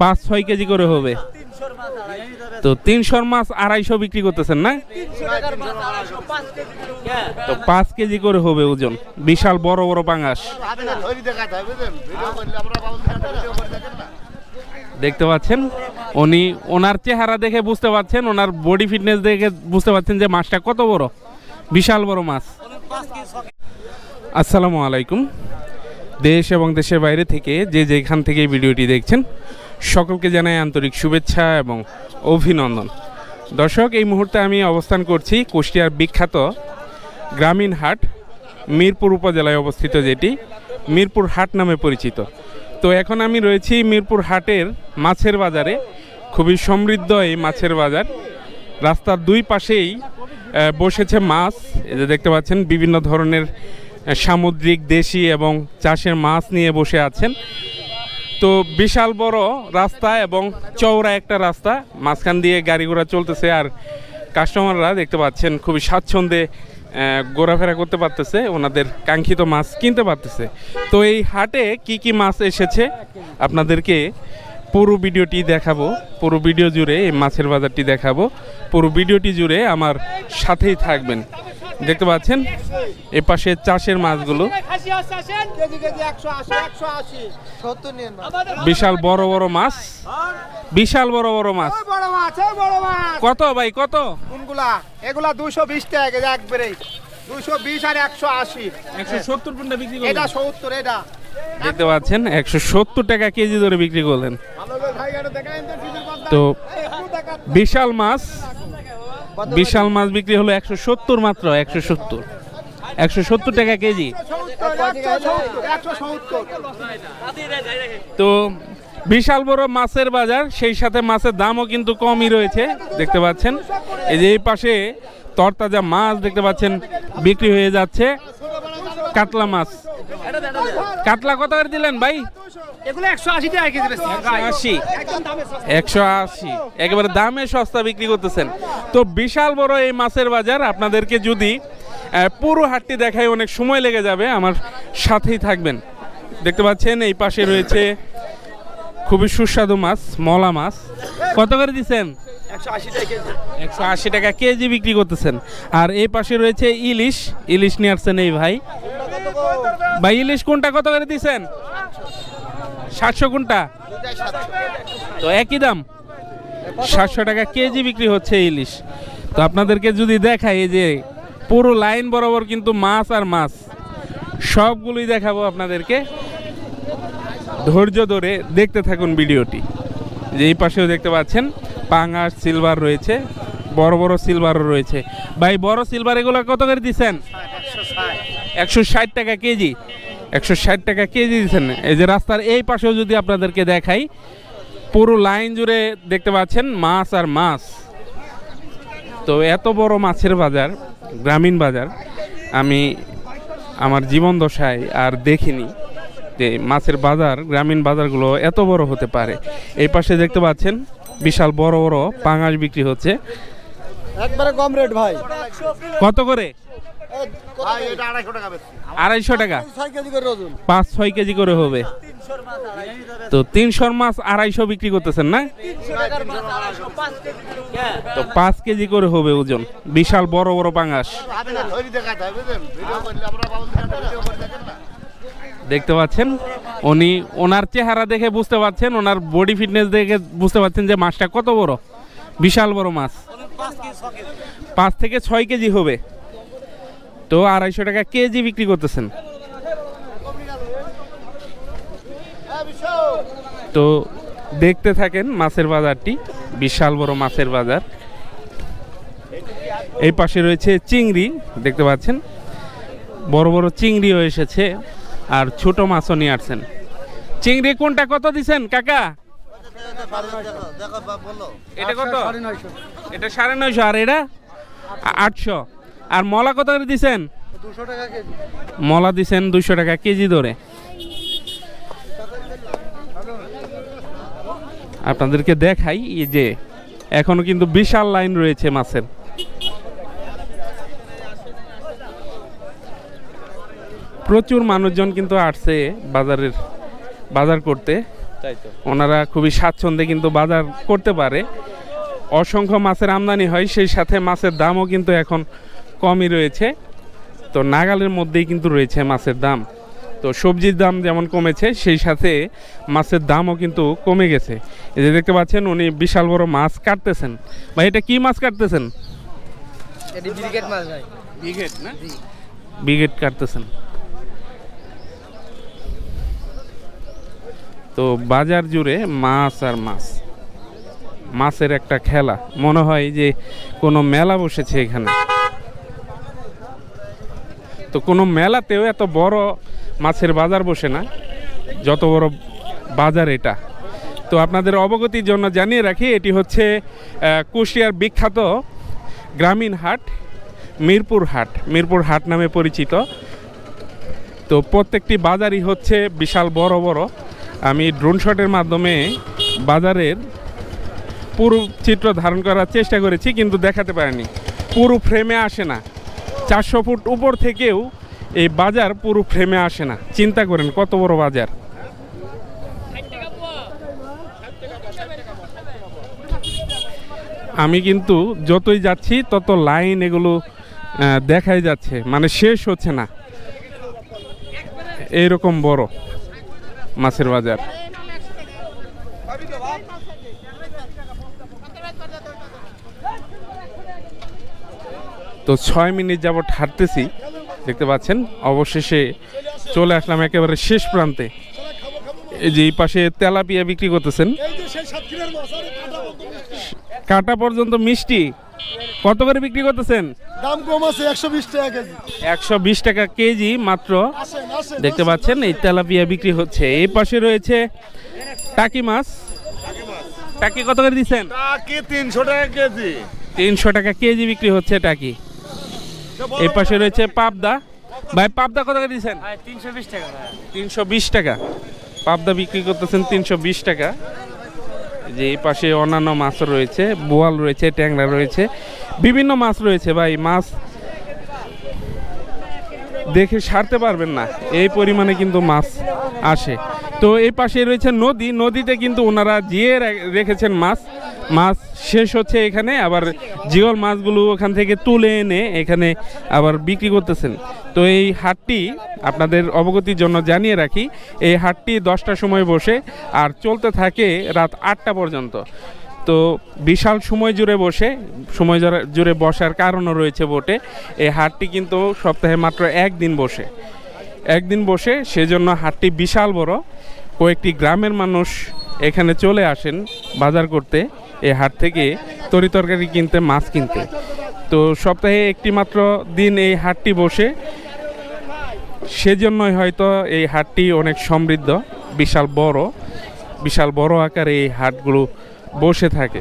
পাঁচ, ছয় কেজি করে হবে। তো তিনশোর মাছ আড়াইশো বিক্রি করতেছেন না? তো পাঁচ কেজি করে হবে ওজন। বিশাল বড় বড় পাঙাশ। দেখতে পাচ্ছেন? উনি, ওনার চেহারা দেখে বুঝতে পারছেন ওনার বডি ফিটনেস দেখে বুঝতে পারছেন যে মাছটা কত বড়। বিশাল বড় মাছ। আসসালামু আলাইকুম। দেশ এবং দেশের বাইরে থেকে যে যেখান থেকে ভিডিওটি দেখছেন, সকলকে জানাই আন্তরিক শুভেচ্ছা এবং অভিনন্দন। দর্শক, এই মুহূর্তে আমি অবস্থান করছি কুষ্টিয়ার বিখ্যাত গ্রামীণ হাট, মিরপুর উপজেলায় অবস্থিত যেটি, মিরপুর হাট নামে পরিচিত। তো এখন আমি রয়েছি মিরপুর হাটের মাছের বাজারে। খুবই সমৃদ্ধ এই মাছের বাজার। রাস্তার দুই পাশেই বসেছে মাছ। এই যে দেখতে পাচ্ছেন, বিভিন্ন ধরনের সামুদ্রিক, দেশি এবং চাষের মাছ নিয়ে বসে আছেন। তো বিশাল বড় রাস্তা এবং চওড়া একটা রাস্তা, মাঝখান দিয়ে গাড়ি ঘোড়া চলতেছে আর কাস্টমাররা দেখতে পাচ্ছেন খুবই স্বাচ্ছন্দ্যে ঘোরাফেরা করতে পারতেছে, ওনাদের কাঙ্ক্ষিত মাছ কিনতে পারতেছে। তো এই হাটে কি কি মাছ এসেছে আপনাদেরকে পুরো ভিডিওটি দেখাবো, পুরো ভিডিও জুড়ে এই মাছের বাজারটি দেখাবো, পুরো ভিডিওটি জুড়ে আমার সাথেই থাকবেন। দেখতে পাচ্ছেন? এ পাশে চাষের মাছগুলো। কেজি কেজি একশো আশি একশো আশি বিশাল বড় বড় মাছ। বিশাল বড় বড় মাছ। বড় মাছ ওই বড় মাছ কত ভাই কত? কোনগুলা? এগুলা দুশো বিশ টাকা একবারে দুশো বিশ আর একশো আশি। একশো সত্তর বিক্রি এটা সত্তর এটা। দেখতে পাচ্ছেন একশো সত্তর টাকা কেজি ধরে বিক্রি করলেন। ভালো করে ভাই এটা দেখাই তো। বিশাল মাছ। বিশাল মাছ বিক্রি হলো একশো সত্তর মাত্র, একশো সত্তর। একশো সত্তর টাকা কেজি। তো বিশাল বড় মাছের বাজার, সেই সাথে মাছের দামও কিন্তু কমই রয়েছে, দেখতে পাচ্ছেন। এই যে এই পাশে তরতাজা মাছ দেখতে পাচ্ছেন, বিক্রি হয়ে যাচ্ছে। কাতলা মাছ। কাতলা কত করে দিলেন ভাই? এগুলো একশো আশি টাকা কেজি আশি। একশো আশি। একেবারে দামে সস্তা বিক্রি করতেছেন। তো বিশাল বড় এই মাছের বাজার। আপনাদেরকে যদি পুরো হাটটি দেখায় অনেক সময় লেগে যাবে আমার সাথেই থাকবেন। দেখতে পাচ্ছেন এই পাশে রয়েছে খুবই সুস্বাদু মাছ মলা মাছ। কত করে দিচ্ছেন একশো আশি একশো আশি টাকা কেজি বিক্রি করতেছেন। আর এই পাশে রয়েছে ইলিশ। ইলিশ নিয়ে আসছেন এই ভাই। ভাই, ইলিশ কোনটা কত করে দিচ্ছেন সাতশো কোনটা? তো একই দাম। সাতশো টাকা কেজি বিক্রি হচ্ছে ইলিশ। তো আপনাদেরকে যদি দেখাই এই যে পুরো লাইন বরাবর কিন্তু মাছ আর মাছ, সবগুলোই দেখাবো আপনাদেরকে। ধৈর্য ধরে দেখতে থাকুন ভিডিওটি। যে এই পাশেও দেখতে পাচ্ছেন, পাঙাশ, সিলভার রয়েছে। বড় বড় সিলভারও রয়েছে। ভাই, বড় সিলভার এগুলো কত করে দিচ্ছেন একশো ষাট টাকা কেজি। একশো ষাট টাকা কেজি দিচ্ছেন এই যে রাস্তার এই পাশেও যদি আপনাদেরকে দেখাই, পুরো লাইন জুড়ে দেখতে পাচ্ছেন মাছ আর মাছ। তো এত বড় মাছের বাজার, গ্রামীণ বাজার, আমি আমার জীবন দশায় আর দেখিনি যে মাছের বাজার, গ্রামীণ বাজারগুলো এত বড় হতে পারে। এই পাশে দেখতে পাচ্ছেন বিশাল বড় বড় পাঙাশ বিক্রি হচ্ছে। একবারে কম রেট ভাই। কত করে? আড়াইশো টাকা পাঁচ ছয় কেজি করে হবে। তো তিনশোর মাছ আড়াইশো বিক্রি করতেছেন না? তো পাঁচ কেজি করে হবে ওজন। বিশাল বড় বড় পাঙাশ। দেখতে পাচ্ছেন? উনি ওনার চেহারা দেখে বুঝতে পারছেন ওনার বডি ফিটনেস দেখে বুঝতে পারছেন যে মাছটা কত বড়। বিশাল বড় মাছ। পাঁচ থেকে ছয় কেজি হবে। তো আড়াইশো টাকা কেজি বিক্রি করতেছেন। তো দেখতে থাকেন মাছের বাজারটি, বিশাল বড় মাছের বাজার। এই পাশে রয়েছে চিংড়ি, দেখতে পাচ্ছেন? বড় বড় চিংড়িও এসেছে, আর ছোট মাছও নিয়ে আসছেন। চিংড়ি কোনটা কত দিছেন, কাকা? এটা কত? এটা সাড়ে নয়শো আর এটা? আটশো। আর মলা কত করে দিছেন? দুশো টাকা কেজি। মলা দিছেন দুশো টাকা কেজি ধরে। আপনাদেরকে দেখাই এই যে এখনও কিন্তু বিশাল লাইন রয়েছে মাছের। প্রচুর মানুষজন কিন্তু আসছে বাজারের বাজার করতে। ওনারা খুবই স্বাচ্ছন্দ্যে কিন্তু বাজার করতে পারে। অসংখ্য মাছের আমদানি হয় সেই সাথে মাছের দামও কিন্তু এখন কমই রয়েছে। তো নাগালের মধ্যেই কিন্তু রয়েছে মাছের দাম। তো সবজির দাম যেমন কমেছে সেই সাথে মাছের দামও কিন্তু কমে গেছে। এই যে দেখতে পাচ্ছেন উনি বিশাল বড় মাছ কাটতেছেন। ভাই এটা কি মাছ কাটতেছেন? বিগেট কাটতেছেন। তো বাজার জুড়ে মাছ আর মাছ। মাছের একটা খেলা। মনে হয় যে কোনো মেলা বসেছে এখানে। তো কোনো মেলাতেও এত বড় মাছের বাজার বসে না। যত বড় বাজার এটা। তো আপনাদের অবগতির জন্য জানিয়ে রাখি, এটি হচ্ছে কুশিয়ার বিখ্যাত গ্রামীণ হাট, মিরপুর হাট। মিরপুর হাট নামে পরিচিত। তো প্রত্যেকটি বাজারই হচ্ছে বিশাল বড় বড়। আমি ড্রোন শটের মাধ্যমে বাজারের পুরো চিত্র ধারণ করার চেষ্টা করেছি, কিন্তু দেখাতে পারিনি। পুরো ফ্রেমে আসে না। চারশো ফুট উপর থেকেও এই বাজার পুরো ফ্রেমে আসে না। চিন্তা করেন, কত বড় বাজার। আমি কিন্তু যতই যাচ্ছি, তত লাইন এগুলো দেখাই যাচ্ছে। মানে শেষ হচ্ছে না। এইরকম বড়। মাছের বাজার। তো ছয় মিনিট যাবত হাঁটতেছি দেখতে পাচ্ছেন অবশেষে চলে আসলাম একেবারে শেষ প্রান্তে। এই যে এই পাশে তেলাপিয়া বিক্রি করতেছেন। কাটা পর্যন্ত মিষ্টি। কত করে বিক্রি করতেছেন? দাম কম আছে একশো বিশ টাকা কেজি। একশো বিশ টাকা কেজি মাত্র। দেখতে পাচ্ছেন এই তেলাপিয়া বিক্রি হচ্ছে। এই পাশে রয়েছে টাকি মাছ। টাকি কত করে দিচ্ছেন? টাকি তিনশো টাকা কেজি। তিনশো টাকা কেজি বিক্রি হচ্ছে টাকি। এই পাশে রয়েছে পাবদা। ভাই পাবদা কত করে দিচ্ছেন? ভাই তিনশো বিশ টাকা। তিনশো বিশ টাকা। পাবদা বিক্রি করতেছেন তিনশো বিশ টাকা। যে এই পাশে অন্যান্য মাছ রয়েছে, বোয়াল রয়েছে, ট্যাংরা রয়েছে, বিভিন্ন মাছ রয়েছে ভাই, মাছ দেখে সারতে পারবেন না, এই পরিমাণে কিন্তু মাছ আসে। তো এই পাশে রয়েছে নদী, নদীতে কিন্তু ওনারা রে- রেখেছেন মাছ। মাছ শেষ হচ্ছে এখানে, আবার জিওল মাছগুলো ওখান থেকে তুলে এনে এখানে আবার বিক্রি করতেছেন। তো এই হাটটি আপনাদের অবগতির জন্য জানিয়ে রাখি, এই হাটটি দশটার সময় বসে আর চলতে থাকে রাত আটটা পর্যন্ত। তো বিশাল সময় জুড়ে বসে, সময় জুড়ে- বসার কারণও রয়েছে বটে। এই হাটটি কিন্তু সপ্তাহে মাত্র একদিন বসে। একদিন বসে, সেজন্য হাটটি বিশাল বড়। কয়েকটি গ্রামের মানুষ এখানে চলে আসেন বাজার করতে। এই হাট থেকে তরি তরকারি কিনতে, মাছ কিনতে। তো সপ্তাহে একটি মাত্র দিন এই হাটটি বসে। সেজন্যই হয়তো এই হাটটি অনেক সমৃদ্ধ, বিশাল বড় বিশাল বড় আকারে এই হাটগুলো বসে থাকে।